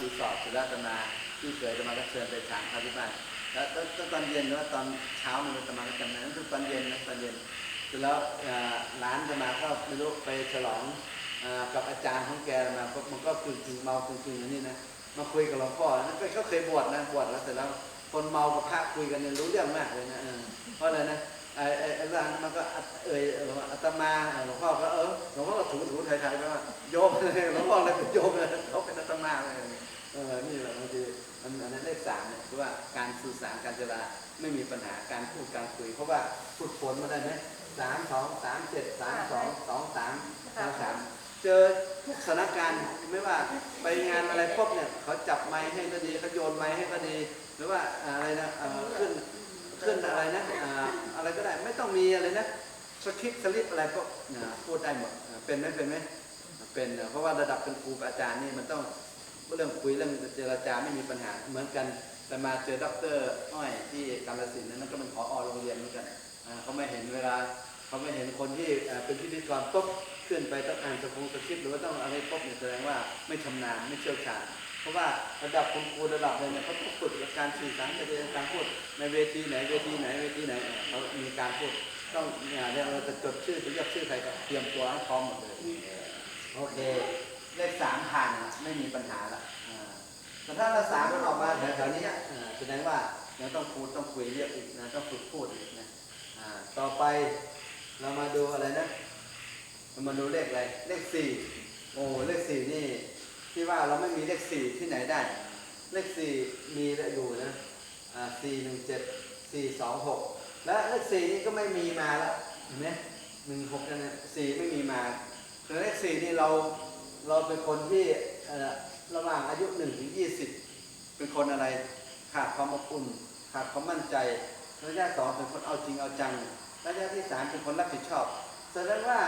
ตีสอบเสร็จแล้วอาตมาที่เคยอาตมาก็เชิญไปถามเขาที่บ้านแล้วตอนเย็นหรือว่าตอนเช้ามันอาตมาก็จำได้นั่นคือตอนเย็นนะตอนเย็นเสร็จแล้วร้านอาตมาก็ไม่รู้ไปฉลองกับอาจารย์ของแกมามันก็กึ่งกึ่งเมากึ่งกึ่งๆอันนี้นะมาคุยกับหลวงพ่อนั่นก็เขาเคยบวชนะบวชแล้วเสร็จแล้วคนเมากับพระคุยกันเนี่ยรู้เรื่องมากเลยนะเพราะอะไรนะ ไอ้ไอ้ไอ้ร้านมันก็เอ่ยเอ่ออาตมาหลวงพ่อก็เออหลวงพ่อก็ถูถูไทยๆไปว่าโยมเลยหลวงพ่อเลยเป็นโยมเลยเขาเป็นอาตมาเลยเออนี่แหละบางทีมันอันนั้นเลขสามเนี่ยคือว่าการสื่อสารการเจรจาไม่มีปัญหาการพูดการคุย เพราะว่าฝึกฝนมาได้ไหมสามสองสามเจ็ดสามสองสองสามสามสามเจอทุกสถานการณ์ไม่ว่าไปงานอะไรพบเนี่ยเขาจับไม้ให้ก็ดีเขาโยนไม้ให้ก็ดี หรือว่าอะไรนะขึ้น ขึ้นอะไรนะอ่าอะไรก็ได้ไม่ต้องมีอะไรนะสคริปต์สลิปอะไรก็พูดได้หมดเป็นไหมเป็นไหมเป็นเพราะว่าระดับเป็นครูอาจารย์นี่มันต้องเรื่องคุยเรื่องเจรจาไม่มีปัญหาเหมือนกันแต่มาเจอด็อกเตอร์อ้อยที่กาลสินธุ์นั้นก็เป็นผออโรงเรียนเหมือนกันเขาไม่เห็นเวลาเขาไม่เห็นคนที่เป็นพิธีกรปุ๊บขึ้นไปต้องอ่านสคงสคริปต์หรือว่าต้องอะไรปุ๊บเนี่ยแสดงว่าไม่ชำนาญไม่เชี่ยวชาญ ราะว่าระดับคุณครูระดับเลยเนี่ยเขาต้องฝึกการสื่อสารการพูดในเวทีไหนเวทีไหนเวทีไหนเขามีการพูดต้องเนี่ยเราจะจดชื่อจะเรียกชื่อใครก็เตรียมตัวให้พร้อมหมดเลยโอเคเลขสามผ่านไม่มีปัญหาละอ่าแต่ถ้าเราสามมันออกมาแถวๆนี้แสดงว่ายังต้องพูดต้องคุยเรียกอีกนะต้องฝึกพูดอีกนะอ่าต่อไปเรามาดูอะไรนะเรามาดูเลขอะไรเลขสี่โอ้เลขสี่นี่ ที่ว่าเราไม่มีเลขสี่ที่ไหนได้ เลขสี่มีอยู่นะสี่หนึ่งเจ็ดสี่สองหกและเลขสี่นี่ก็ไม่มีมาแล้วเห็นไหมหนึ่งหกนั่นนะสี่ไม่มีมาแต่เลขสี่นี่เราเราเป็นคนที่อ่อระหว่างอายุหนึ่งถึงยี่สิบเป็นคนอะไรขาดความอบอุ่นขาดความมั่นใจระยะสองเป็นคนเอาจริงเอาจังระยะที่สามเป็นคนรับผิดชอบแสดงว่า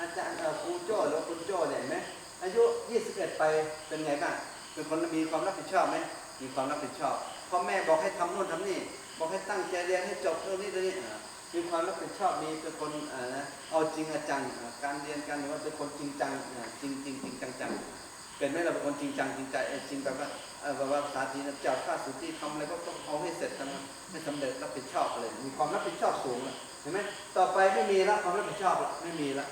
อาจารย์ครูโจ้หรือคุณโจ้เนี่ยเห็นไหม อายุ 21 ไปเป็นไงบ้างเป็นคนมีความรับผิดชอบไหมมีความรับผิดชอบพ่อแม่บอกให้ทำโน่นทำนี่ บอกให้ตั้งใจเรียนให้จบเรื่องนี้เรื่องนี้มีความรับผิดชอบมีเป็นคนอ่านะเอาจริงอาจังการเรียนการหรือว่าเป็นคนจริงจังจริงจริงจริงจังจังเป็นไหมเราเป็นคนจริงจังจริงใจจริงแบบว่าแบบว่าภาษาจีนจ้าข้าสุที่ทำอะไรก็ต้องเอาให้เสร็จทำให้สำเร็จรับผิดชอบอะไรมีความรับผิดชอบสูงเห็นไหมต่อไปไม่มีละความรับผิดชอบละไม่มีละ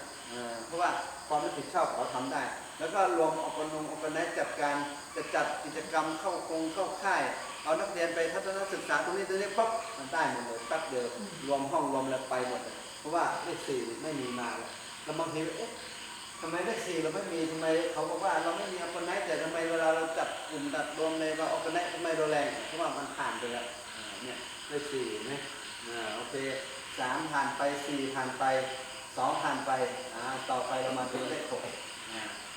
เพราะว่าความรับผิดชอบเขาทำได้ แล้วก็รวมออกกนงออกกนจัดการจะจัดกิจกรรมเข้าคงเข้าค่าย เอานักเรียนไปทัศนศึกษาตรงนี้ตรงนี้ปั๊บมันได้หมดเลยแป๊บเดียวรวมห้องรวมอะไรไปหมดเลยเพราะว่าเลขสี่ไม่มีมาแล้วแล้วบางทีเอ๊ะทำไมเลขสี่เราไม่มีทำไมเขาบอกว่าเราไม่มีออกกนแต่ทำไมเวลาเราจัดกลุ่มจัดรวมเลยเราออกกนทำไมเราแรงเพราะว่ามันผ่านไปแล้วเนี่ยเลขสี่นไหมอ่าโอเคสามผ่านไปสี่ผ่านไปสองผ่านไปอ่าต่อไปเรามาดูเลขหก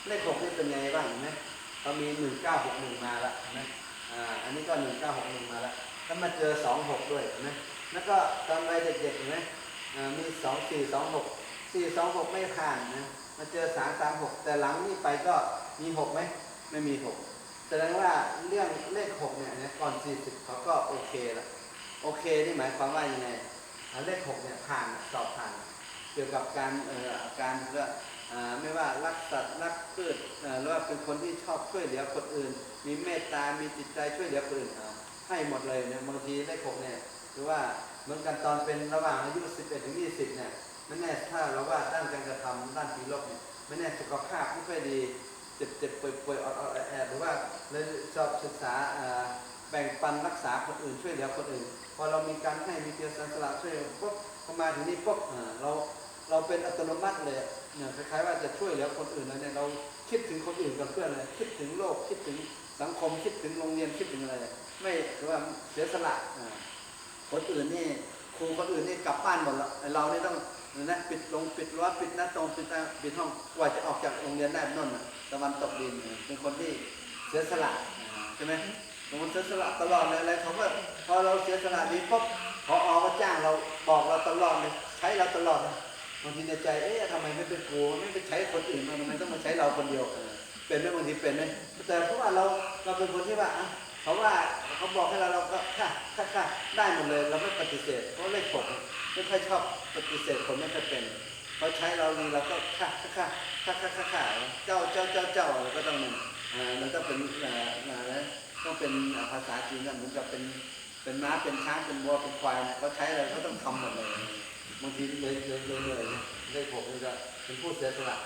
เลขหกนี่เป็นไงบ้างเห็นไหมเรามีหนึ่งเก้าหกหนึ่งมาแล้วเห็นไหมอ่าอันนี้ก็หนึ่งเก้าหกหนึ่งมาแล้วแล้วมาเจอสองหกด้วยเห็นไหมแล้วก็ตอนวัยเด็กๆเห็นไหมอ่ามีสองสี่สองหกสี่สองหกไม่ผ่านนะมาเจอสามสามหกแต่หลังนี่ไปก็มีหกไหมไม่มีหกแสดงว่าเรื่องเลขหกเนี่ยนะก่อนสี่สิบเขาก็โอเคละโอเคนี่หมายความว่ายังไงอ่าเลขหกเนี่ยผ่านสอบผ่าน เกี่ยวกับการเอ่อการเรื่อง ไม่ว่ารักสัตว์รักพืชอ่าหรือว่าเป็นคนที่ชอบช่วยเหลือคนอื่น มีเมตตา มีจิตใจช่วยเหลือคนอื่นอ่าให้หมดเลยเนี่ยบางทีเลขหกเนี่ยหรือว่าเหมือนกันตอนเป็นระหว่างอายุ 11 ถึง 20 เนี่ยไม่แน่ถ้าเราว่าด้านการกระทำด้านปีลบเนี่ยไม่แน่สุขภาพไม่ค่อยดีเจ็บเจ็บป่วยป่วยอดอดแอดหรือว่าเลยชอบศึกษาแบ่งปันรักษาคนอื่นช่วยเหลือคนอื่น พอเรามีการให้มีเกียรติสละช่วยปุ๊บพอมาถึงนี่ปุ๊บเรา เราเป็นอัตโนมัติเลยเนี่ยคล้ายๆว่าจะช่วยเหลือคนอื่นแล้วเนี่ยเราคิดถึงคนอื่นกับเพื่อนเลยคิดถึงโลกคิดถึงสังคมคิดถึงโรงเรียนคิดถึงอะไรไม่หรือว่าเสียสละคนอื่นนี่ครูคนอื่นนี่กลับบ้านหมดแล้วเรานี่ต้องนะปิดลงปิดรั้วปิดหน้าตรงปิดตาปิดห้องกว่าจะออกจากโรงเรียนได้นั่นน่ะตะวันตกดินเป็นคนที่เสียสละใช่ไหมเป็นคนเสียสละตลอดเลยอะไรเขาก็พอเราเสียสละดีปุ๊บพออก็จ้างเราบอกเราตลอดเลยใช้เราตลอดเลย บางทีในใจเอ๊ะทำไมไม่เป็นกูไม่ไปใช้คนอื่นมาทำไมต้องมาใช้เราคนเดียว เป็นไหมบางทีเป็นไหมแต่เพราะว่าเราเราเป็นคนที่ว่าอะเขาว่าเขาบอกให้เราเราก็ค่ะค่ะค่ะได้หมดเลยเราไม่ปฏิเสธเพราะเลขหกไม่ค่อยชอบปฏิเสธคนไม่ค่อยเป็นเขาใช้เราดีเราก็ค่ะค่ะค่ะค่ะค่ะค่ะเจ้าเจ้าเจ้าเจ้าก็ต้องอ่ามันต้องเป็นอ่าอะไรต้องเป็นภาษาจีนนะเหมือนกับเป็นเป็นม้าเป็นช้างเป็นวัวเป็นควายนี่ยเขาใช้อะไรเขาต้องทำหมดเลย บางทีเลยเลยเลยเลยนะเลขหกนี่ก็เป็นผู้เสียสละ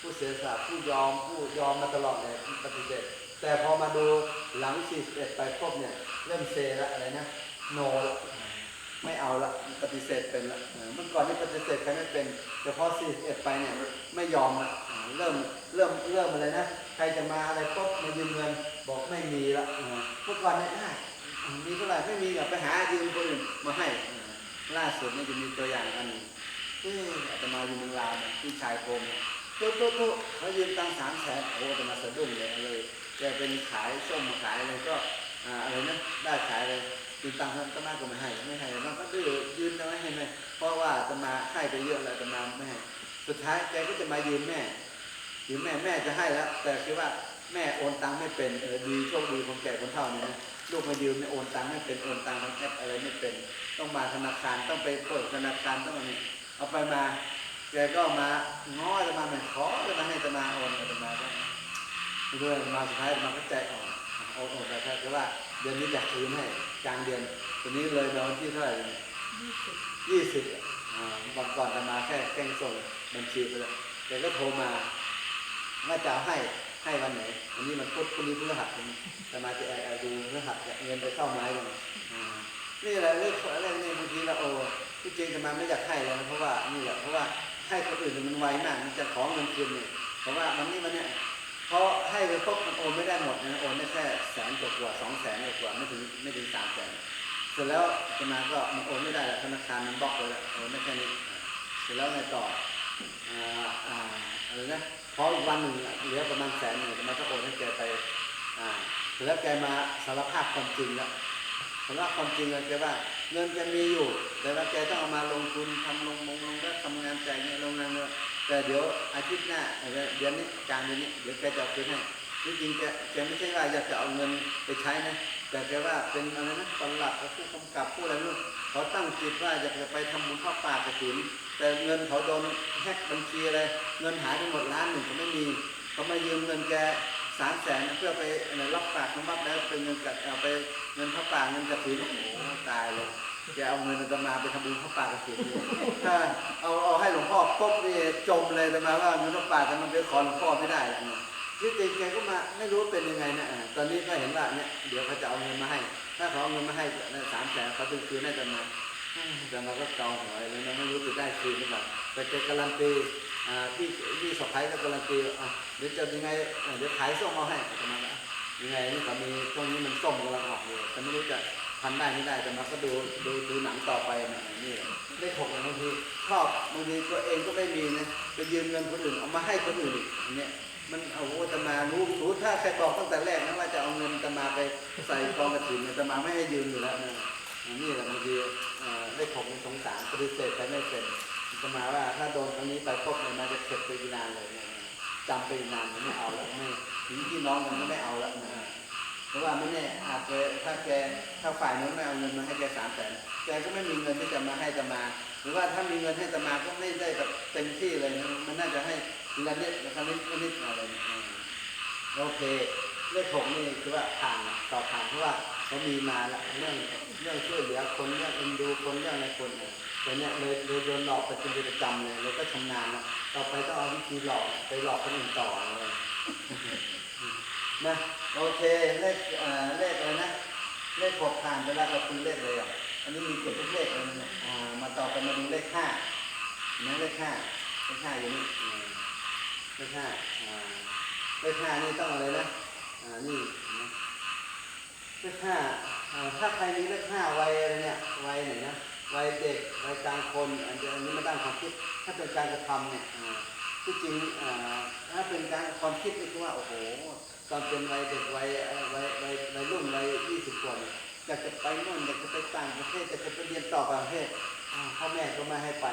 ผู้เสียสละผู้ยอมผู้ยอมมาตลอดเลยปฏิเสธแต่พอมาดูหลัง41ไปครบเนี่ยเริ่มเซละอะไรนะโนละไม่เอาละปฏิเสธเป็นละเมื่อก่อนนี่ปฏิเสธใครไม่เป็นแต่พอ41ไปเนี่ยไม่ยอมละเริ่มเริ่มเริ่มอะไรนะใครจะมาอะไรปุ๊บมายืมเงินบอกไม่มีละเมื่อก่อนเนี่ยมีเท่าไหร่ไม่มีก็ไปหายืมคนอื่นมาให้ ล่าสุดเนี่ยจะมีตัวอย่างอันนึงที่อาตมาอยู่เมืองลาวเนี่ยที่ชายโคมเนี่ยตุ๊ตุ๊ตุเขายืมตังสามแสนโอ้อาตมาสะดุ้งเลยเลยแกเป็นขายส้มขายอะไรก็อะไรนะได้ขายเลยยืมตังค์ก็มากก็ไม่ให้ไม่ให้มันก็ดื้อยืมจะไม่ให้ไหมเพราะว่าอาตมาให้ไปเยอะแล้วอาตมาไม่ให้สุดท้ายแกก็จะมายืมแม่ถึงแม่แม่จะให้แล้ว แต่คือว่าแม่โอนตังค์ไม่เป็นเออดีโชคดีคนแก่คนเฒ่าเนี่ยนะลูกมายืมเนี่ยโอนตังค์ไม่เป็นโอนตังค์ทางแอปอะไรไม่เป็น ต้องมาธนาคารต้องไปเปิดธนาคารต้องอะไรเอาไปมาแกก็มาง้อจะมาไม่ขอจะมาให้จะมาโอนจะมาก็เรื่องมาสุดท้ายมาก็ใจอ่อนโอนโอนไปแค่แต่ว่าเดือนนี้อยากคืนให้กลางเดือนตัวนี้เลยมาวันที่เท่าไหร่เนี่ยยี่สิบอ่าวันก่อนจะมาแค่แก้งส่งบัญชีไปเลยแกก็โทรมาว่าจะเอาให้ให้วันไหนอันนี้มันพุธพรุ่งนี้พฤหัสจะมาจะแอบดูพฤหัสเงินไปเข้าไม้เลยอ่า นี่แหละเรื่องเรื่องนี้บางทีเราโอ้ที่จริงจะมาไม่อยากให้แล้วนะเพราะว่านี่แหละเพราะว่าให้คนอื่นมันไวมากมันจะขอเงินคืนเนี่ยเพราะว่ามันนี่มันเนี่ยเพราะให้ไปปุ๊บมันโอนไม่ได้หมดนะโอนได้แค่แสนกว่าๆสองแสนกว่าๆไม่ถึงไม่ถึงสามแสนเสร็จแล้วอาตมาก็มันโอนไม่ได้แล้วธนาคารมันบล็อกไปแล้วโอนได้แค่นี้เสร็จแล้วไงต่ออ่าอ่าอะไรนะพออีกวันหนึ่งเหลือประมาณแสนหนึ่งมาก็โอนให้แกไปอ่าเสร็จแล้วแกมาสารภาพความจริงแล้ว สารภาความจริงเลยแกว่า เงินแกมีอยู่ แต่ว่าแกต้องเอามาลงทุนทำลงมงลงแล้วทำงานจ่ายเงินลงงานเลยแต่เดี๋ยวอาทิตย์หน้าเอ่อเดือนนี้กลางเดือนนี้เดี๋ยวแกจะเอาคืนให้ที่จริงแกแกไม่ใช่ว่าอยากจะเอาเงินไปใช้นะแต่แกว่าเป็นอะไรนะตลัดผู้กำกับผู้อะไรนู่นเขาตั้งจิตว่าอยากจะไปทำบุญข้าวป่ากระถินแต่เงินเขาโดนแฮกบัญชีอะไรเงินหายไปหมดล้านหนึ่งเขาไม่มีเขามายืมเงินแกามแสนเพื่อไปรับปากน้ำวัดแล้วเป็นเงินกัดเอาไปเงินข้าวป่าเงินกระถินโอ้โหตายเลยแกเอาเงินอาตมาไปทำบุญข้าวป่ากระถินเนี่ยถ้าเอาเอาให้หลวงพ่อปุ๊บนี่จมเลยอาตมาว่าเงินข้าวป่าแต่มันไปขอหลวงพ่อไม่ได้อะที่จริงแกก็มาไม่รู้เป็นยังไงนะอ่าตอนนี้ก็เห็นว่าเนี่ยเดี๋ยวเขาจะเอาเงินมาให้ ถ้าเขาเอาเงินมาให้สามแสนเขาจะคืนให้แต่มาแต่มาก็เกาหัวเลยนะไม่รู้จะได้คืนหรือเปล่าแต่แกการันตี พี่พี่สะพ้ายก็การันตีอะเดี๋ยวจะยังไงเดี๋ยวขายส้มเอาให้แต่มาอะยังไงนี่ก็มีช่วงนี้มันส้มกำลังออกอยู่แต่ไม่รู้จะทำได้ไม่ได้แต่มาก็ดูดูดูหนังต่อไปนะนี่ได้ถกบางทีชอบบางทีตัวเองก็ไม่มีนะไปยืมเงินคนอื่นเอามาให้คนอื่นอีกอย่างเงี้ยมันเอาโอ้ตมารู้รู้ถ้าใครบอกตั้งแต่แรกนะว่าจะเอาเงินตมาไปใส่กองกระถิ่นตมาไม่ให้ยืมอยู่แล้วนะนี่แหละบางทีเอ่อได้ผมสงสารปฏิเสธไปไม่เป็น ตมาว่าถ้าโดนครั้งนี้ไปพบเนี่ยมันจะเข็ดไปนานเลยเนี่ยจำไปนานมันไม่เอาแล้วไม่ถึงพี่น้องมันก็ไม่เอาแล้วนะเพราะว่าไม่แน่อาจจะถ้าแกถ้าฝ่ายนู้นไม่เอาเงินมาให้แกสามแสนแกก็ไม่มีเงินที่จะมาให้ตมา หรือว่าถ้ามีเงินให้ตมาก็ไม่ได้แบบเต็มที่เลยนะมันน่าจะให้ละนิดละนิดละนิดอะไรเนี่ยอืมโอเคเลขหกนี่คือว่าผ่านต่อผ่านเพราะว่าเขามีมาละเรื่องเรื่องช่วยเหลือคนเรื่องเอ็นดูคนเรื่องอะไรคนเนี่ย แต่เนี่ยเลยเลยโดนหลอกไปเป็นประจำเลยแล้วก็ชำนาญนะต่อไปต้องเอาวิธีหลอกไปหลอกคนอื่นต่อเลยนะโอเคเลขเอ่อเลขอะไรนะเลขหกผ่านไปแล้วเราคุยเลขเลยอะอันนี้มีเก็บทุกเลขเลยนะอ่ามาต่อไปมาดูเลขห้าเห็นะเลขห้าเลขห้าอยู่นี่เลขห้าอ่าเลขห้านี่ต้องอะไรนะอ่านี่เลขห้าอ่าถ้าใครมีเลขห้าไวอะไรเนี่ยไวไหนนะ วัยเด็กวัยกลางคนอันนี้อันนี้มาตั้งความคิดถ้าเป็นการกระทำเนี่ยที่จริงถ้าเป็นการความคิดนี่คือว่าโอ้โหตอนเป็นวัยเด็กวัยวัยวัยวัยรุ่นวัยยี่สิบกว่าอยากจะไปนู่นอยากจะไปต่างประเทศอยากจะไปเรียนต่อต่างประเทศพ่อแม่ก็ไม่ให้ไป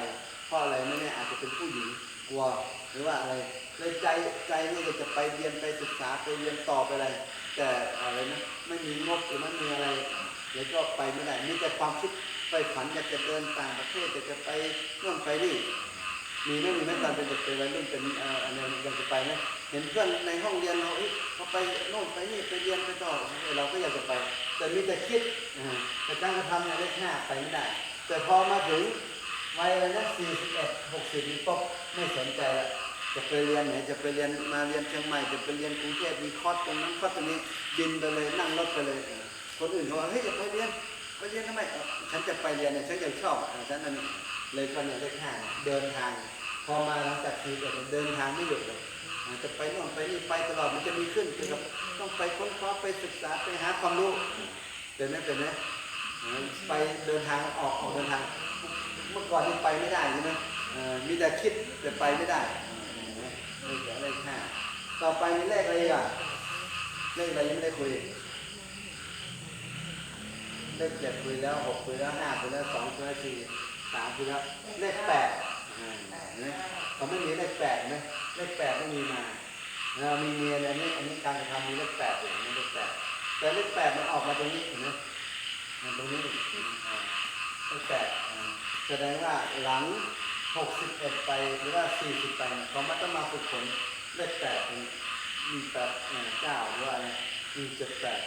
เพราะอะไรไม่แน่อาจจะเป็นผู้หญิงกลัวหรือว่าอะไรเลยใจใจนี่อยากจะไปเรียนไปศึกษาไปเรียนต่อไปอะไร แต่อะไรนะไม่มีงบหรือไม่มีอะไรเลยก็ไปไม่ได้มีแต่ความคิด ไปฝันอยากจะเดินต่างประเทศอยากจะไปนู่นไปนี่มีไหมมีไหมตอนเป็นเด็กเป็นวัยรุ่นเป็นอ่ออะไรอยากจะไปไหมเห็นเพื่อนในห้องเรียนเราเอ้ยเขาไปโน่นไปนี่ไปเรียนไปต่อเวลาเราก็อยากจะไป แต่มีแต่คิดแต่การกระทำเนี่ยเลขห้าไปไม่ได้ แต่พอมาถึงวัยอะไรนะสี่สิบเอ็ดหกสิบนี่ปุ๊บไม่สนใจละจะไปเรียนไหนจะไปเรียนมาเรียนเชียงใหม่จะไปเรียนกรุงเทพมีคอร์สตรงนั้นคอร์สตรงนี้บินไปเลยนั่งรถไปเลย คนอื่นเขาว่าเฮ้ยจะไปเรียนไปเรียนทำไม ฉันจะไปเรียนเนี่ยฉันยังชอบอะฉันนั่นเลยคนเนี่ยเลขห้าเนี่ยเดินทาง พอมาหลังจากสี่สิบเดเดินทางไม่หยุดเลยจะไปโน่นไปนี่ไปตลอดมันจะมีขึ้นคือกับต้องไปค้นคว้าไปศึกษาไปหาความรู้เป็นไหมเป็นไหมไปเดินทางออกออกเดินทาง เมื่อก่อนนี่ไปไม่ได้ใช่ไหมมีแต่คิดแต่ไปไม่ได้เออเลขเลขห้าต่อไปมีเลขอะไรอะเลขอะไรยังไม่ได้คุย เลขเจ็ดคุยแล้วหกคุยแล้วห้าคุยแล้วสองคุยแล้วสี่สามคุยแล้วเลขแปดเขาไม่มีเลขแปดไหมเลขแปดไม่มีมาเรามีเมียอันนี้อันนี้การกระทำมีเลขแปดอยู่ม่เลขแปดแต่เลขแปดมันออกมาตรงนี้เห็นไหมตรงนี้เลขแปดแสดงว่าหลัง61ไปหรือว่า40ไปเนี่ยเขาไมันต้องมาฝึกฝนเลขแปดมีแปดเก้าหรือว่าอะไรมีเจ็ดแปด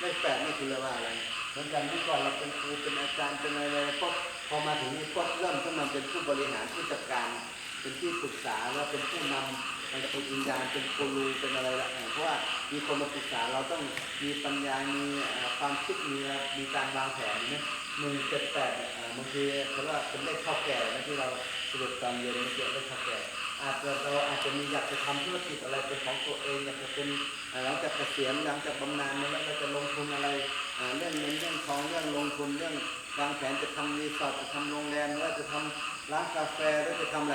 เลขแปดนี่คือเรียกว่าอะไร เหมือนกันเมื่อก่อนเราเป็นครูเป็นอาจารย์เป็นอะไรปุ๊บพอมาถึงนี่ปุ๊บเริ่มขึ้นมาเป็นผู้บริหารผู้จัดการ เป็นที่ปรึกษาแล้วเป็นผู้นำในจิตวิญญาณเป็นกูรูเป็นอะไรละเพราะว่ามีคนมาปรึกษาเราต้องมีปัญญา มีความคิดมีมีการวางแผนนะหนึ่งเจ็ดแปดอ่อบางทีเขาเรียกว่าเป็นเลขข้าวแก่นะที่เราสรุปตอนเรียนไม่เกี่ยวเลขข้าวแก่ อาจจะเราอาจจะมีอยากจะทำธุรกิจอะไรเป็นของตัวเองอยากจะเป็นเอ่อหลังจากเกษียณหลังจากบำนาญแล้วเราจะลงทุนอะไรเรื่องเงินเรื่องทองเรื่องลงทุนเรื่องวางแผนจะทำรีสอร์ทจะทำโรงแรมหรือว่าจะทำร้านกาแฟหรือจะทำอะไร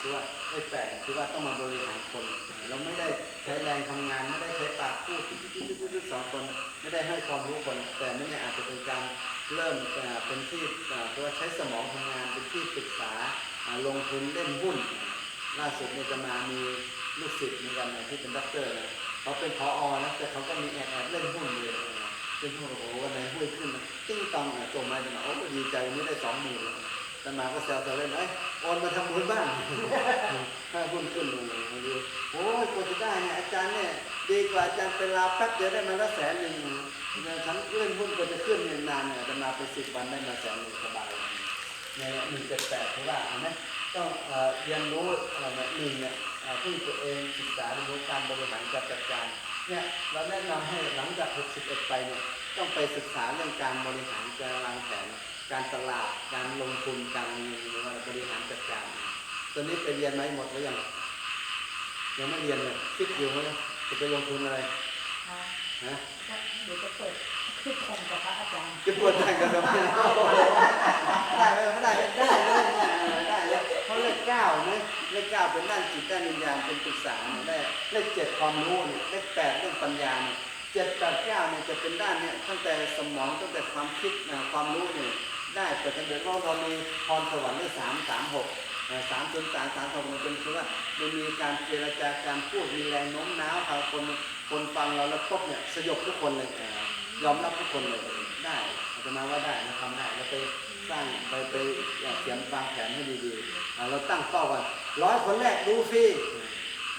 คือว่าเลขแปดคือว่าต้องมาบริหารคน เราไม่ได้ใช้แรงทำงานไม่ได้ใช้ปากพูดทุกๆๆๆสองคนไม่ได้ให้ความรู้คน แต่นี่เนี่ยอาจจะเป็นการเริ่มเอ่เป็นที่เอ่อตัวาใช้สมองทำงานเป็นที่ปรึกษาอ่าลงทุนเล่นหุ้น ล่าสุดเนี่ยจะมามีลูกศิษย์เหมือนกันนะที่เป็นด็อกเตอร์นะเขาเป็นพออนะแต่เขาก็มีแอบแอบเล่นหุ้นเลยนะเล่นหุ้นโอ้โหวันไหนหุ้นขึ้นนะติ้งตองอะส่งมาจะมาโอ้ดีใจวันนี้ได้สองหมื่นแต่มาก็แซวๆเล่นเอ้ยโอนมาทำบุญบ้างถ้าหุ้นขึ้นลยมาดูโอ้ยกว่าจะได้เนี่ยอาจารย์เนี่ยดีกว่าอาจารย์เป็นลาแป๊บเดียวได้มาละแสนหนึ่งเนี่ยฉันเล่นหุ้นกว่าจะขึ้นเนี่ยนานเนี่ยจะมาเป็นสิบวันได้มาแสนหนึ่งสบายเนี่ยหนึ่งเจ็ดแปดเพราะว่เห็นไหม ต้องเอ่อเรียนรู้อะไรเนี่ยหนึ่งเนี่ยเอ่อพึ่งตัวเองศึกษาเรียนรู้การบริหารการจัดการเนี่ยเราแนะนำให้หลังจาก 61 ไปเนี่ยต้องไปศึกษาเรื่องการบริหารการวางแผนการตลาดการลงทุนการเงินหรือว่าบริหารจัดการตอนนี้ไปเรียนไหมหมดหรือยังยังไม่เรียนเลยคิดอยู่ว่าจะไปลงทุนอะไรค่ะฮะเดี๋ยวจะเปิดคือแข่งกับพระอาจารย์จะปวดได้กันทำไมได้ไหมไม่ได้ได้เลยได้ เลขเก้าเป็นด้านจิตด้านวิญญาณเป็นปรึกษานี่ได้เลขเจ็ดความรู้เนี่ยเลขแปดเรื่องปัญญาเนี่ยเจ็ดแปดเก้าเนี่ยจะเป็นด้านเนี่ยตั้งแต่สมองตั้งแต่ความคิดนะความรู้เนี่ยได้แต่ถ้าเกิดว่าเรามีพรสวรรค์ได้สามสามหกสามจนสามสามหกมันเป็นคือว่ามันมีการเจรจาการพูดมีแรงโน้มน้าวครับคนคนฟังเราแล้วปุ๊บเนี่ยสยบทุกคนเลยยอมรับทุกคนเลยได้อาจจะมาว่าได้นะทำได้แล้วไป สร้างไปไปเขียนวางแผนให้ดีๆเราตั้งเป้ากันร้อยคนแรกดูฟรี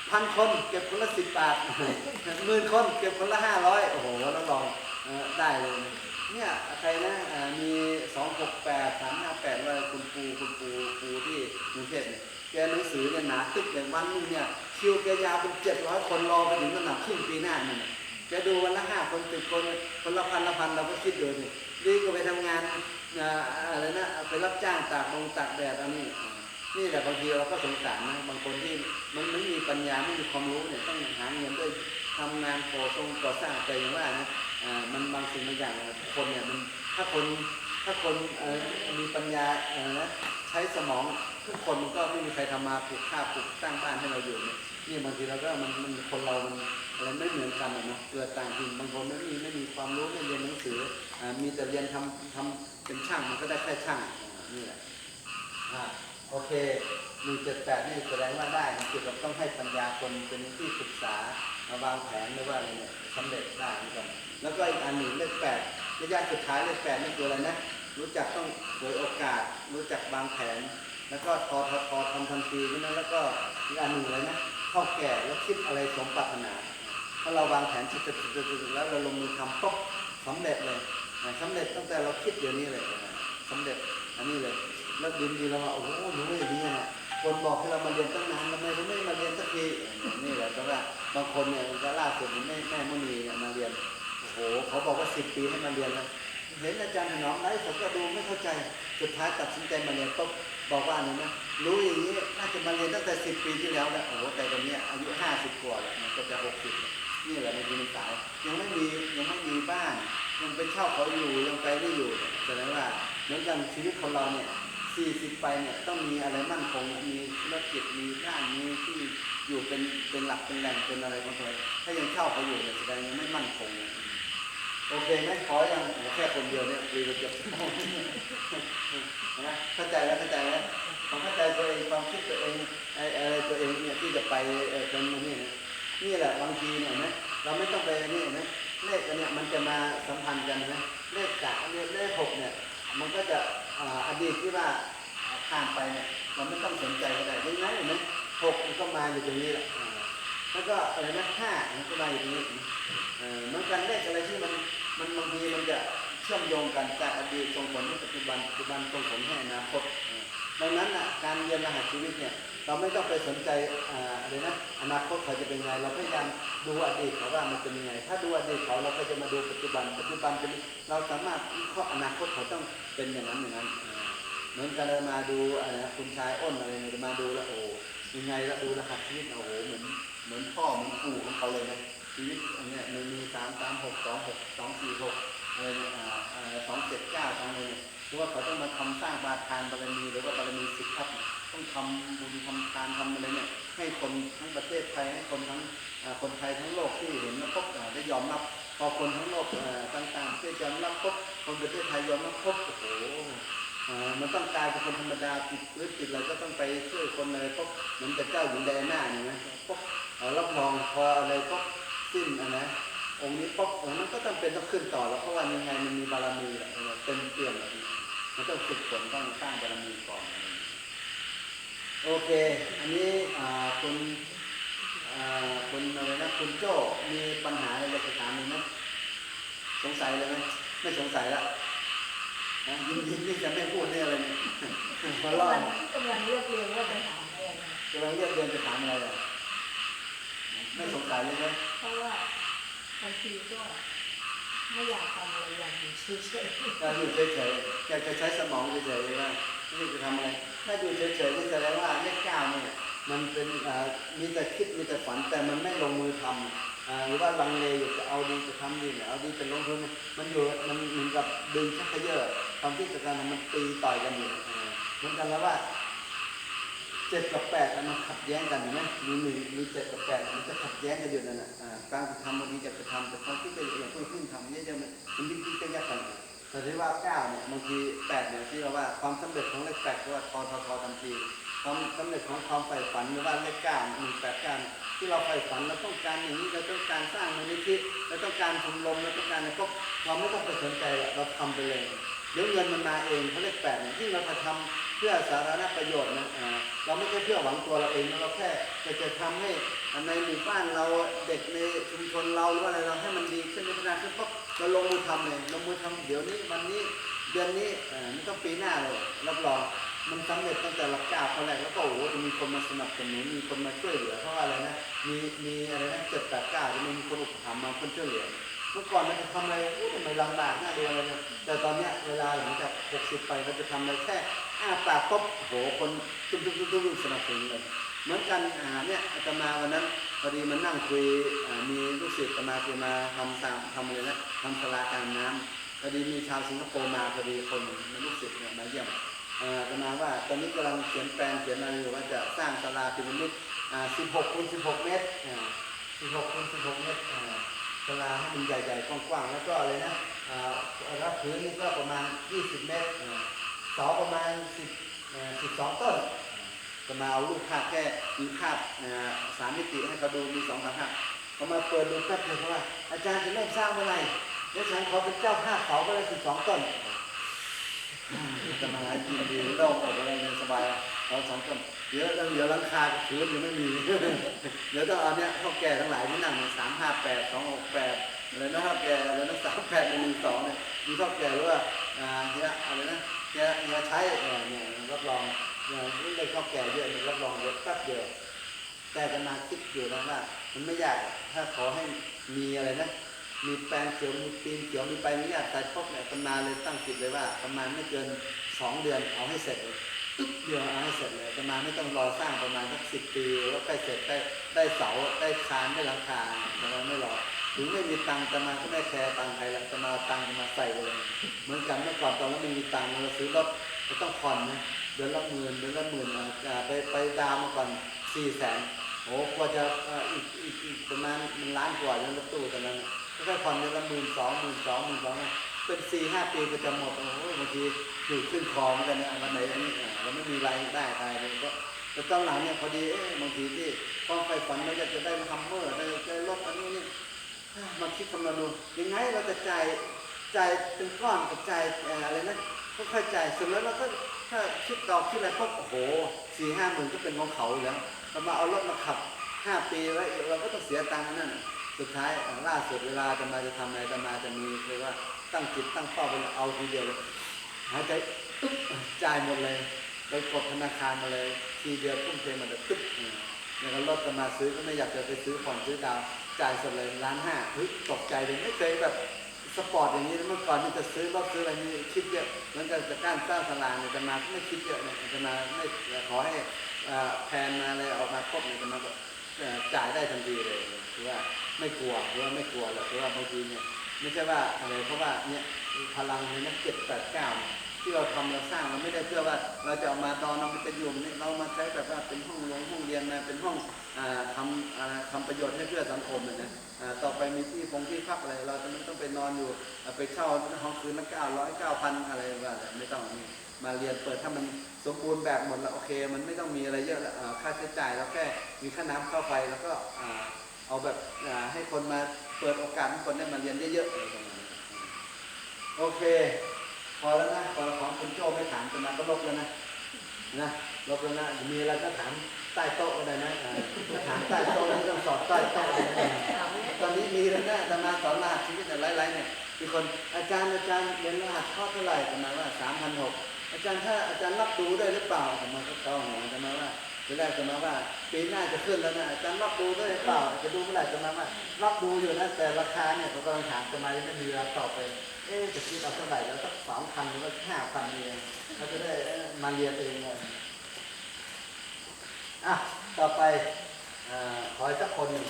พันคนเก็บคนละสิบบาทหมื่นคนเก็บคนละห้าร้อยโอ้โหแล้วลองได้เลยเนี่ยใครนะมีสองหกแปดสามห้าแปดว่าคุณปูคุณปูปูที่กรุงเทพเนี่ยแกหนังสือเนี่ยหนาตึกอย่างวันหนึงเนี่ยคิวแกยาวเป็นเจ็ดร้อยคนรอไปถึงระดับครึ่งปีหน้าเนี่ยแกดูวันละห้าคนสิบคนคนละพันละพันเราก็คิดดูนี่ดีกว่าไปทำงาน ตากลงตากแดดอันนี้ นี่แหละบางทีเราก็สงสารนะบางคนที่มันไม่มีปัญญาไม่มีความรู้เนี่ยต้องหาเงินด้วยทำงานก่อทรงก่อสร้างแต่อย่างว่านะอ่ามันบางสิ่งบางอย่างคนเนี่ยมันถ้าคนถ้าคนมีปัญญาเอ่อนะใช้สมองทุกคนมันก็ไม่มีใครทำมาปลูกข้าวปลูกสร้างบ้านให้เราอยู่เนี่ยนี่บางทีเราก็มันมันคนเรา มันอะไรไม่เหมือนกันเนาะเกิดต่างถิ่นบางคนไม่มีไม่มีความรู้ไม่เรียนหนังสือมีแต่เรียนทำทำเป็นช่างมันก็ได้แค่ช่าง นี่แหละโอเคหนึ่งเจ็ดแปดนี่แสดงว่าได้นะเกี่ยวกับต้องให้ปัญญาคนเป็นที่ปรึกษามาวางแผนหรือว่าอะไรเนี่ยสำเร็จได้เหมือนกันแล้วก็อีกอันหนึ่งเลขแปดระยะสุดท้ายเลขแปดนี่คืออะไรนะรู้จักต้องโดยโอกาส รู้จักวางแผน แล้วก็ทอทอทอทำทันทีใช่ไหมแล้วก็อีกอันหนึ่งเลยนะเข้าแก่แล้วคิดอะไรสมปรารถนาถ้าเราวางแผนจุดๆๆๆแล้วเราลงมือทำปุ๊บสำเร็จเลยสำเร็จตั้งแต่เราคิดเดี๋ยวนี้เลยสำเร็จ อันนี้เลยแล้วดีดีเราว่าโอ้โหรู้อย่างนี้นะคนบอกให้เรามาเรียนตั้งนานทำไมเราไม่มาเรียนสักทีนี่แหละเพราะว่าบางคนเนี่ยมันก็ล่าสุดแม่แม่มุนีเนี่ยมาเรียนโอ้โหเขาบอกว่าสิบปีให้มาเรียนแล้วเห็นอาจารย์ถนอมไลฟ์ผมก็ดูไม่เข้าใจสุดท้ายตัดสินใจมาเรียนปุ๊บบอกว่าเนี่ยนะรู้อย่างนี้น่าจะมาเรียนตั้งแต่สิบปีที่แล้วแล้วโอ้โหแต่ตอนเนี้ยอายุห้าสิบกว่าแล้วมันก็จะหกสิบนี่แหละในดินสายยังไม่มียังไม่มีบ้านยังไปเช่าเขาอยู่ยังไปไม่อยู่แสดงว่า เหมือนกันชีวิตของเราเนี่ยสี่สิบไปเนี่ยต้องมีอะไรมั่นคงมีธุรกิจมีบ้านมีที่อยู่เป็นเป็นหลักเป็นแหล่งเป็นอะไรบางคนถ้ายังเช่าเขาอยู่เนี่ยแสดงยังไม่มั่นคงโอเคไหมขอยังแค่คนเดียวเนี่ยคุยกันเกือบนะเข้าใจแล้วเข้าใจแล้วผมเข้าใจตัวเองความคิดตัวเองอะไรตัวเองเนี่ยที่จะไปเออเป็นนี่นะนี่แหละบางทีเนี่ยนะเราไม่ต้องไปนี่นะเลขอันเนี่ยมันจะมาสัมพันธ์กันนะเลขจากเลขเลขหกเนี่ย มันก็จะอดีตที่ว่าผ่านไปเนี่ยมันไม่ต้องสนใจก็ได้ยังไงเห็นไหมหกมันก็มาอยู่ตรงนี้แหละแล้วก็อะไรนะห้ามันก็มาอยู่ตรงนี้เออเหมือนกันเลขอะไรที่มันมันบางทีมันจะเชื่อมโยงกันจากอดีตส่งผลให้ปัจจุบันปัจจุบันส่งผลให้อนาคตเออดังนั้นอะการเรียนรหัสชีวิตเนี่ย เราไม่ต้องไปสนใจอะไรนะอนาคตเขาจะเป็นไง เราพยายามดูอดีตเขาว่ามันเป็นยังไง ถ้าดูอดีตเขาเราก็จะมาดูปัจจุบัน ปัจจุบันจะมีเราสามารถวิเคราะห์อนาคตเขาต้องเป็นอย่างนั้นอย่างนั้นเหมือนกันเลยมาดูอะไรนะคุณชายอ้นอะไรเนี่ยมาดูแล้วโอ้ยังไงแล้วดูรหัสชีวิตโอ้โหเหมือนเหมือนพ่อเหมือนปู่ของเขาเลยนะชีวิตอันเนี้ยมันมีสามสามหกสองหกสองสี่หกอะไรอ่าสองเจ็ดเก้าสองอะไรเนี่ยคือว่าเขาต้องมาทำสร้างบาทานบารมีหรือว่าบารมีสิ ทับเนี่ยต้องทำบุญทำทานทำอะไรเนี่ยให้คนทั้งประเทศไทยให้คนทั้งคนไทยทั้งโลกที่เห็นแล้วปุ๊อ่าได้ยอมรับพอคนทั้งโลกต่างๆที่ยอมรับปุ๊บคนประเทศไทยยอมรับปุ๊บโอ้โหมันต้องกลายเป็นคนธรรมดาติดหรือติดอะไรก็ต้องไปช่วยคนอะไรปุ๊บเหมือนกับเจ้าหญิงไดอาน่าเนี่ยนะปุ๊บเอารับรองพออะไรปุ๊บสิ้นนะองค์นี้ปุ๊บองค์นั้นก็ต้องเป็นต้องขึ้นต่อแล้วเพราะว่ายังไงมันมีบารมีเต็มเปี่ยมแบบนี้มันต้องฝึกฝนต้องสร้างบารมีก่อนอะไรอย่างเงี้ย โอเค อันนี้อ่าคุณอ่าคุณอะไรนะคุณโจ้มีปัญหาอะไรจะถามมีไหมสงสัยเลยไหมไม่สงสัยละนะยิ้มยิ้มนี่จะไม่พูดเนี่ยอะไรเนี่ยมาล่อกำลังกำลังเลือกเรียนว่าจะถามอะไรนะกำลังเรียกเรียนจะถามอะไรเลยไม่สงสัยเลยไหมเพราะว่าบางทีก็ไม่อยากทำอะไรอย่างอยู่เฉยถ้าอยู่เฉยๆอยากจะใช้สมองเฉยๆว่า ไม่ได้จะทำอะไร ถ้าอยู่เฉยๆนี่แสดงว่าเลขเก้าเนี่ยมันเป็นอ่ามีแต่คิดมีแต่ฝันแต่มันไม่ลงมือทำอ่าหรือว่าลังเลอยู่จะเอาดีจะทำดีเนี่ยเอาดีจะลงทุนเนี่ยมันอยู่มันเหมือนกับดึงชักเยอะความคิดกับการทำมันตีต่อยกันอยู่เหมือนกันแล้วว่าเจ็ดกับแปดมันขัดแย้งกันเห็นไหมมีหนึ่งมีเจ็ดกับแปดมันจะขัดแย้งกันอยู่นั่นน่ะอ่าการกระทำบางทีจะกระทำแต่ความคิดจะอย่างเพิ่งขึ้นทำเนี่ยจะมันมันยิ่งยิ่งจะแยกกัน แต่ที่ว่าเก้าเนี่ยบางทีแปดเนี่ยที่เราว่าความสำเร็จของเลขแปดก็ว่าทอทอทอทันทีความสำเร็จของความใฝ่ฝันหรือว่าเลขเก้าหนึ่งแปดเก้าที่เราใฝ่ฝันเราต้องการอย่างนี้เราต้องการสร้างมูลนิธิเราต้องการชมรมเราต้องการอะไรก็เราไม่ต้องไปสนใจเราทำไปเลยเดี๋ยวเงินมันมาเองเพราเลขแปดเนี่ยที่เราจะทำเพื่อสาธารณประโยชน์นะเราไม่ใช่เพื่อหวังตัวเราเองเราแค่จะจะทำให้ในหมู่บ้านเราเด็กในชุมชนเราหรือว่าอะไรเราให้มันดีขึ้นพัฒนา เราลงมือทำเลยลงมือทำเดี๋ยวนี้วันนี้เดือนนี้อ่ไม่ต้องปีหน้าเลยรับรองมันสำเร็จตั้งแต่หลักก้าวคนแรกแล้วก็โอ้โหจะมีคนมาสนับสนุนมีคนมาช่วยเหลือเพราะอะไรนะมีมีอะไรนะเจ็ดแปดเก้าจะมีคนอุปถัมภ์มาคนช่วยเหลือเมื่อก่อนมันจะทำอะไรโอ้ทำไมลำบากน่าดูอะไรเนี่ยแต่ตอนเนี้ยเวลาหลังจากหกสิบไปเราจะทำอะไรแค่อ้าปากปุ๊บโอ้โหคนตุ้มตุ้มตุ้มตุ้มสนับสนุนเลย เหมือนกันอ่าเนี่ยอาตมาวันนั้นพอดีมันนั่งคุยมีลูกศิษย์อาตมาคือมาทำตามทำอะไรนะทำสลากลารน้ำพอดีมีชาวสิงคโปร์มาพอดีคนหนึ่งเป็นลูกศิษย์เนี่ยมาเยี่ยมอ่อประมาว่าตอนนี้กำลังเขียนแปลนเขียนอะไรอยู่ว่าจะสร้างศาลาพีระมิดอ่า16คูณ16 เมตร16คูณ16 เมตรอ่าศาลาให้มันใหญ่ๆกว้างๆแล้วก็อะไรนะรับพื้นนี่ก็ประมาณ 20 เมตรอ่าเสาประมาณ10 12 ต้น จะมาเอารูปภาพแค่มีภาพสามมิติให้เขาดูมีสองสามภาพเขามาเปิดดูแป๊บเดียวเขาว่า อาจารย์จะเริ่มสร้างเมื่อไหร่เดี๋ยวฉันขอเป็นเจ้าภาพเขาไปเลยสิบสองต้นจะมาหากินดีโล่งอกอะไรเงี้ยสบายเอเขาสองคนเดี๋ยวเดี๋ยวหลังคาพื้นยังไม่มีเดี๋ยวต้องเอาเนี่ยข้าแก่ทั้งหลายที่นั่งสามห้าแปดสองหกแปดอะไรนะเท่าแก่อะไรนะสามแปดหนึ่งสองเนี่ยมีเท่าแก่หรือว่าอ่าเฮียอะไรนะเฮียเฮียใช้เออเนี่ยรับรอง เนี่ยนี่ได้เท่าแก่เยอะนี่รับรองเดี๋ยวแป๊บเดียวแต่จะมาคิดอยู่นะว่ามันไม่ยากถ้าขอให้มีอะไรนะมีแปลงเขียวมีปีนเขียวมีใบอนุญาตใส่ครบเนี่ยตำนานเลยตั้งจิตเลยว่าประมาณไม่เกินสองเดือนเอาให้เสร็จเลยตึ๊บเดียวเอาให้เสร็จเลยประมาณไม่ต้องรอสร้างประมาณสักสิบปีแล้วใกล้เสร็จได้ได้เสาได้คานได้หลังคาประมาณไม่รอถึงไม่มีตังค์ตมาก็ไม่แคร์ตังค์ใครแล้วตมาตังค์มาใส่เลยเหมือนกันเมื่อก่อนตอนนั้นไม่มีตังค์เราซื้อรถก็ต้องผ่อนนะ เดือนละหมื่นเดือนละหมื่นไปไปดาวมาก่อนสี่แสนโอ้กว่าจะอีกอีกอีกประมาณมันล้านกว่ายังรถตู้ตอนนั้นก็แค่ผ่อนเดือนละหมื่นสองหมื่นสองหมื่นสองเป็นสี่ห้าปีก็จะหมดโอ้บางทีอยู่ขึ้นคอเหมือนกันนะวันไหนอันนี้เราไม่มีรายได้อะไรเลยก็แต่ตอนหลังเนี่ยพอดีเอ๊ะบางทีที่ต้องไปฝันว่าจะได้มาทำเมอร์ได้ได้รถอันนี้นี่มาคิดคำนวณดูยังไงเราจะจ่ายจ่ายเป็นก้อนกับจ่ายเอ่ออะไรนะค่อยๆจ่ายเสร็จแล้วเราก็ ถ้าคิดดอกคิดอะไรปุ๊บโอ้โหสี่ห้าหมื่นก็เป็นของเขาแล้วเรามาเอารถมาขับห้าปีแล้วเราก็ต้องเสียตังค์นั่นสุดท้ายล่าสุดเวลาจะมาจะทำอะไรจะมาจะมีเลยว่าตั้งจิตตั้งเป้าไปเอาทีเดียวเลยหายใจตุ๊บจ่ายหมดเลยไปกดธนาคารมาเลยทีเดียวทุ่มเทมาเลยตุ๊บอ่าแล้วก็รถจะมาซื้อก็ไม่อยากจะไปซื้อผ่อนซื้อดาวจ่ายสดเลยล้านห้าเฮ้ยตกใจเลยไม่เคยแบบ สปอร์ตอย่างนี้เมื่อก่อนนี่จะซื้อรถซื้ออะไรนี่คิดเยอะมันจะจะการสร้างสลาเนี่ยจะมาไม่คิดเยอะเนี่ยจะมาไม่ขอให้แพนมาอะไรออกมาครบเนี่ยจะมาแบบจ่ายได้ทันทีเลยคือว่าไม่กลัวคือว่าไม่กลัวหรอกคือว่าบางทีเนี่ยไม่ใช่ว่าอะไรเพราะว่าเนี่ยพลังในนักเจ็ดแปดเก้าเนี่ย ที่เราทำเราสร้างเราไม่ได้เพื่อว่าเราจะเอามาตอนเราไปอยู่นี่เรามาใช้แบบว่าเป็นห้องลงห้องเรียนมาเป็นห้องอทำทำประโยชน์ให้เพื่อสังคมเลยนะอ่าต่อไปมีที่คงที่พักอะไรเราจะไม่ต้องไปนอนอยู่ไปเช่าห้องคืนละเก้าร้อยเก้าพันอะไรว่าแต่ไม่ต้องมาเรียนเปิดถ้ามันสมบูรณ์แบบหมดแล้วโอเค มันไม่ต้องมีอะไรเยอะแล้วค่าใช้จ่ายแล้วแค่มีค่าน้ำค่าไฟแล้วก็เอาแบบให้คนมาเปิดโอกาสให้คนได้มาเรียนเยอะๆโอเค พอแล้วนะพอของคุณโจ้ไม่ถามจะมาก็ลบแล้วนะนะลบแล้วนะมีอะไรก็ถามใต้โต๊ะก็ได้นะอ่าถามใต้โต๊ะไม่ต้องสอบใต้โต๊ะตอนนี้มีแล้วนะธรรมาสอนรหัสชีวิตอะไรๆเนี่ยมีคนอาจารย์อาจารย์เรียนรหัสข้อเท่าไหร่ประมาว่าสามพันหกอาจารย์ถ้าอาจารย์รับดูได้หรือเปล่าประมาก็เก้าหัวจะมาว่าทีแรกจะมาว่าปีหน้าจะขึ้นแล้วนะอาจารย์รับดูได้หรือเปล่าจะดูเมื่อไหร่จะมาว่ารับดูอยู่นะแต่ราคาเนี่ยผมกำลังถามจะมายังไม่มีเวลาตอบไป เอ๊จะคิดเอาเท่าไหร่แล้วสักสองพันหรือว่าห้าพันเองเขาจะได้มาเรียนเองเลยอะต่อไปอขออีกสักคนหนึ่ง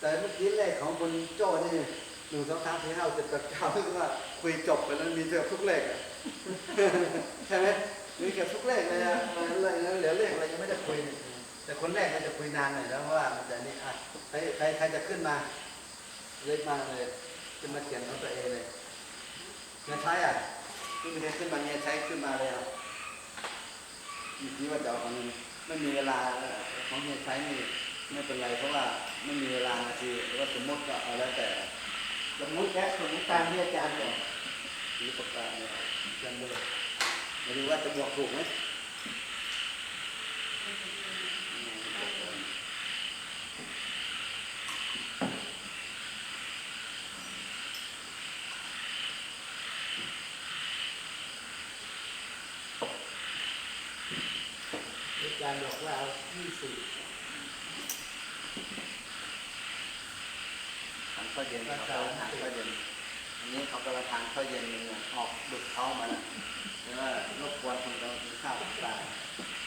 แต่เมื่อกี้เลขของคุณโจ้นี่หนึ่งสองสามสี่ห้าเจ็ดแปดเก้าคือว่าคุยจบไปแล้วมีเกือบทุกเลขอะใช่ไหมมีเกือบทุกเลขเลยอะเลยเหลือเลขอะไรยังไม่ได้คุย แต่คนแรกน่าจะคุยนานหน่อยแล้วเพราะว่ามันจะนี่อะใครใครใครจะขึ้นมาเลขมาเลยขึ้นมาเขียนของตัวเองเลย เงี้ยใช้อะขึ้นมาขึ้นมาเงี้ยใช้ขึ้นมาเลยอะอยู่ที่ว่าจะเอาของนี้ไม่มีเวลาของเงี้ยใช้นี่ไม่เป็นไรเพราะว่าไม่มีเวลานาทีหรือว่าสมมติก็เอาแล้วแต่สมมุติแค่สมมติตามที่อาจารย์บอกหรือประกาศเนี่ยจำเลยไม่รู้ว่าจะบวกถูกไหม อาจารย์บอกว่าเอายี่สิบ ทานข้าวเย็นเขากำลังทานข้าวเย็นอันนี้เขากำลังทานข้าวเย็นเนี่ยออกดึกเข้ามาแล้วหรือว่ารบกวนคนเรากินข้าวกับปลา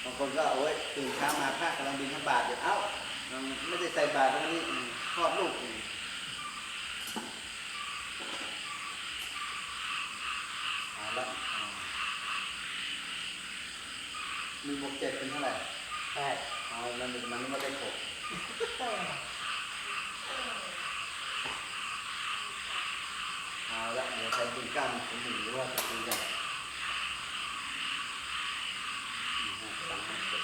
บางคนก็โอ้ยตื่นเช้ามาพระกำลังบินข้าบาทอยู่เอ้าไม่ได้ใส่บาตรวันนี้อืมคลอดลูกอืมเอาละอ่าหนึ่งบวกเจ็ดเป็นเท่าไหร่ แปดเอามันมันไม่ได้หกเอาละเดี๋ยวใครตีกล้ามหนึ่งหรือว่าจะตีใหญ่หนึ่งห้าสามห้าเจ็ด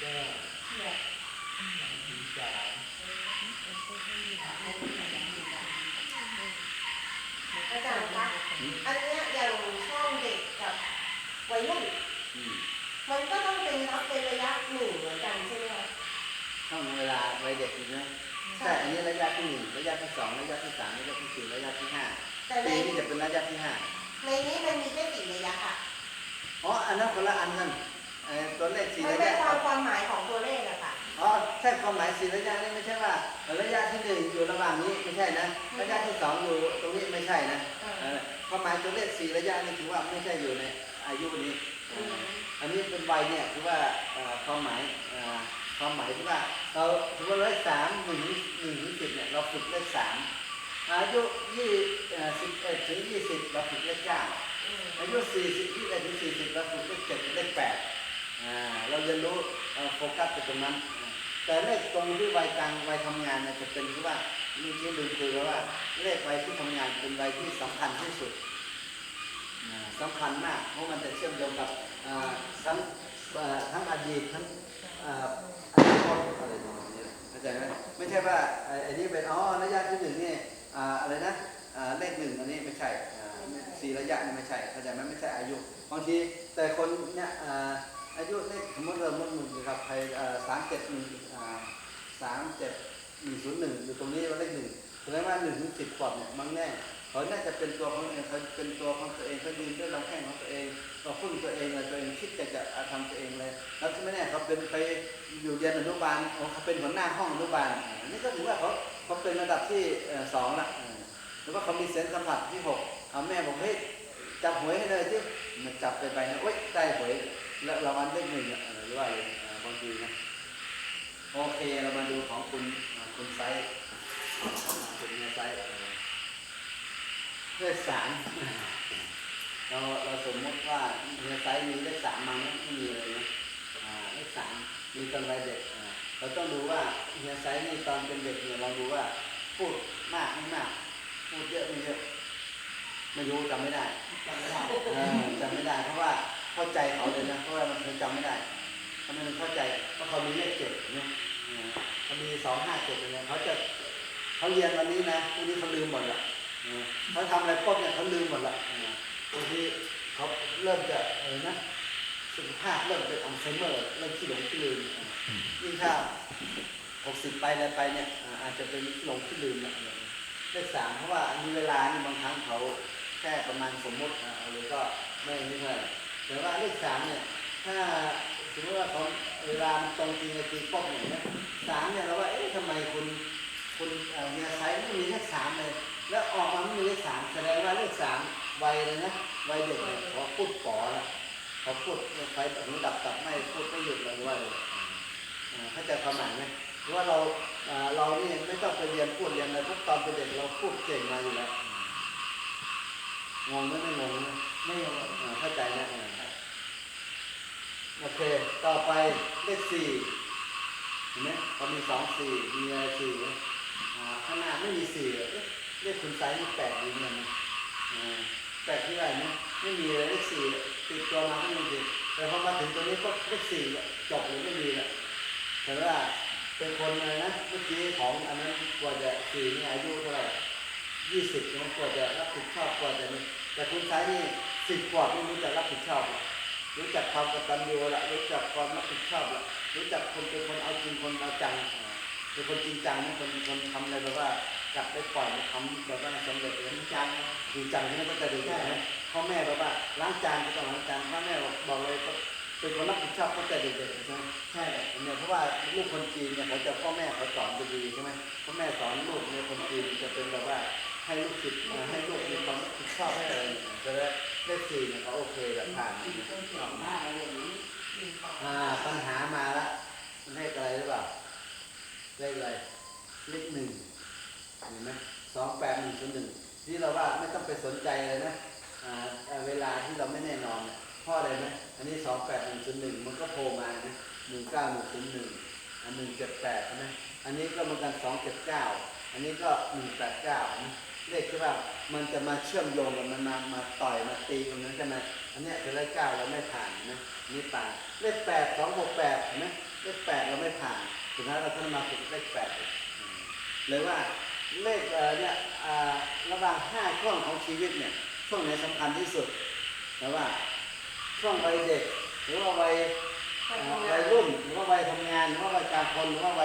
แก้วเนี่ยสีสามอาจารย์คะอันนี้ยอย่างช่องเด็กกับวัยรุ่น อืม มันก็ต้องเป็นนับเป็นระยะหนึ่งเหมือนกันใช่ไหมคะ ช่วงเวลาวัยเด็กอยู่นะใช่อันนี้ระยะที่หนึ่งระยะที่สองระยะที่สามระยะที่สี่ระยะที่ห้าแต่ในปีนี้จะเป็นระยะที่ห้าในนี้มันมีแค่สี่ระยะค่ะอ๋ออันนั้นคนละอันกันเอ่อตัวเลขสี่ไม่ระได้ยะความความหมายของตัวเลขอะค่ะอ๋อใช่ความหมายสี่ระยะนี่ไม่ใช่ว่า ระยะที่หนึ่งอยู่ระหว่างนี้ไม่ใช่นะ ระยะที่สองอยู่ตรงนี้ไม่ใช่นะเออเอ่อความหมายตัวเลขสี่ระยะนี่ถือว่าไม่ใช่อยู่ในอายุนี้อืมอันนี้เป็นวัยเนี่ยคือว่าเอ่อความหมายเอ่อความหมายที่ว่า เราถือว่าเลขสามหนึ่งหนึ่งถึงสิบเนี่ยเราฝึกเลขสามอายุยี่สิบเอ็ดถึงยี่สิบเราฝึกเลขเก้าอายุสี่สิบยี่สิบเอ็ดถึงสี่สิบเราฝึกเลขเจ็ดเลขแปดอ่าเราเรียนรู้โฟกัสไปตรงนั้น แต่เลขตรงที่วัยกลางวัยทำงานเนี่ยจะเป็นที่ว่าเมื่อกี้ลืมคุยว้ว่าเลขวัยที่ทำงานเป็นวัยที่สำคัญที่สุดอ่าสำคัญมากเพราะมันจะเชื่อมโยงกับทั้งทั้งอดีตทั้งอ่าอนาคต เข้าใจไหมไม่ใช่ว่าไอ้นี่เป็นอ๋อระยะที่หนึ่งนี่อะไรนะเลขหนึ่งอันนี้ไม่ใช่สี่ระยะนี่ไม่ใช่เข้าใจไหมไม่ใช่อายุบางทีแต่คนเนี่ยอายุเลขสมมติเราเมื่อมือกับใครสามเจ็ดหนึ่งสามเจ็ดหนึ่งศูนย์หนึ่งอยู่ตรงนี้ว่าเลขหนึ่งแสดงว่าหนึ่งถึงสิบขวบเนี่ยมังแน่ เขาน่าจะเป็นตัวของเองเขาเป็นตัวของตัวเองเขายืนด้วยลำแข้งของตัวเองเขาพุ่งตัวเองเลยตัวเองคิดจะจะทำตัวเองเลย แล้วที่ไม่แน่เขาเป็นไปอยู่เรียนอนุบาลโอ้เขาเป็นหัวหน้าห้องอนุบาลนนี้ก็ถือว่าเขาเขาเป็นระดับที่สองละหรือว่าเขามีเซนส์สัมผัสที่หกเอาแม่บอกเฮ้ยจับหวยให้เลยที่มันจับไปไปนะโอ๊ยได้หวยแล้วรางวัลเลขหนึ่งหรือว่าบางทีนะโอเคเรามาดูของคุณคุณไซส์คุณเนี่ยไซส์ เออเลขสามเราเราสมมติว่าเฮียไซส์มีเลขสามมาไหมไม่มีเลยนะอ่าเลขสามมีตอนวัยเด็กอ่าเราต้องดูว่าเฮียไซส์นี่ตอนเป็นเด็กเนี่ยเราดูว่าพูดมากไม่มากพูดเยอะไม่เยอะไม่รู้จำไม่ได้จำไม่ได้เออจำไม่ได้ เพราะว่าเข้าใจเขาเลยนะเพราะว่ามันเคยจำไม่ได้ทำไมมันเข้าใจเพราะเขามีเลขเจ็ดเนี่ยเออเขามีสองห้าเจ็ดเนี่ยเขาจะเขาเรียนวันนี้นะพรุ่งนี้เขาลืมหมดละ เออเขาทำอะไรปุ๊บเนี่ยเขาลืมหมดละเออบางทีเขาเริ่มจะเออนะสุขภาพเริ่มเป็นอัลไซเมอร์เริ่มขี้หลงขี้ลืมเออยิ่งถ้าหกสิบไปอะไรไปเนี่ยอ่าอาจจะเป็นขี้หลงขี้ลืมละเออเลขสามเพราะว่ามีเวลานี่บางครั้งเขาแค่ประมาณสมมติอ่าหรือก็ไม่ไม่เท่าไหร่แต่ว่าเลขสามเนี่ยถ้าสมมติว่าเขาเวลามันตรงจริงจริงปุ๊บเนี่ยนะสามเนี่ยเราว่าเอ๊ะทำไมคุณคุณเอ่อเมียไซส์ไม่มีเลขสามเลย แล้วออกมาไม่มีเลขสามแสดงว่าเลขสามวัยเลยนะวัยเด็กเนี่ยเขาพูดป๋อละเขาพูดไฟหูดับตับไม่พูดไม่หยุดเลยว่าเลยอ่าเข้าใจความหมายไหมหรือว่าเราอ่าเรานี่ไม่ต้องไปเรียนพูดเรียนอะไรพวกตอนเป็นเด็กเราพูดเก่งมาอยู่แล้วงงไหมไม่งงนะไม่ยอมอ่าเข้าใจนะอ่าโอเค ต่อไปเลขสี่เห็นไหมเขามีสองสี่มีอะไรสี่ไหมอ่าข้างหน้าไม่มีสี่ เลยเอ๊ะเลขคุณไซส์นี่แปลกดีเหมือนกันนะอ่าแปลกที่ไรนะไม่มีเลยเลขสี่ติดตัวมาไม่มีสิแต่พอมาถึงตัวนี้ก็เลขสี่จบเลยไม่มีละแต่ว่าเป็นคนอะไรนะเมื่อกี้ของอันนั้นกว่าจะสี่นี่อายุเท่าไหร่ยี่สิบใช่ไหมกว่าจะรับผิดชอบกว่าจะนี่แต่คุณไซส์นี่สิบกว่าไม่รู้จักรับผิดชอบรู้จักความกตัญญูละรู้จักความรับผิดชอบละรู้จักคนเป็นคนเอาจริงคนเอาจังเป็นคนจริงจังนะคนคนทำอะไรแบบว่า กลับไปปล่อยมาทำแบบว่าสำเร็จเลยจริงจังนะจริงจังที่นั่นก็จะดูได้นะพ่อแม่แบบว่าล้างจานก็ต้องล้างจานพ่อแม่บอกบอกเลยก็เป็นคนรับผิดชอบตั้งแต่เด็กๆใช่ไหมใช่เนี่ยเพราะว่าลูกคนจีนเนี่ยเขาจะพ่อแม่เขาสอนดีๆใช่ไหมพ่อแม่สอนลูกเนี่ยคนจีนจะเป็นแบบว่าให้ลูกศิษย์อ่าให้ลูกมีความรับผิดชอบให้อะไรเนี่ยจะได้เลขสี่เนี่ยเขาโอเคแบบผ่านที่ต้องเกี่ยวมากอะไรอย่างนี้อ่าปัญหามาละเลขอะไรหรือเปล่าเลขอะไรเลขหนึ่ง เห็นไหมสองแปดหนึ่งศูนย์หนึ่งที่เราว่าไม่ต้องไปสนใจเลยนะเวลาที่เราไม่แน่นอนเนี่ยเพราะอะไรไหมอันนี้สองแปดหนึ่งศูนย์หนึ่งมันก็โผล่มานะหนึ่งเก้าหนึ่งศูนย์หนึ่งอันหนึ่งเจ็ดแปดนะอันนี้ก็เหมือนกันสองเจ็ดเก้าอันนี้ก็หนึ่งแปดเก้าเลขที่ว่ามันจะมาเชื่อมโยงกันมันมามาต่อยมาตีกันนั้นใช่ไหมอันเนี้ยคือเลขเก้าเราไม่ผ่านนะนี่ผ่านเลขแปดสองหกแปดเห็นไหมเลขแปดเราไม่ผ่านสุดท้ายเราต้องมาฝึกเลขแปดอีกหรือว่า เลขเนี่ยระหว่างห้าช่วงของชีวิตเนี่ยช่วงไหนสำคัญที่สุดแต่ว่าช่วงวัยเด็ก หรือว่าวัยวัยรุ่นหรือว่าวัยทำงานหรือว่าวัยกลางคนหรือว่าวัย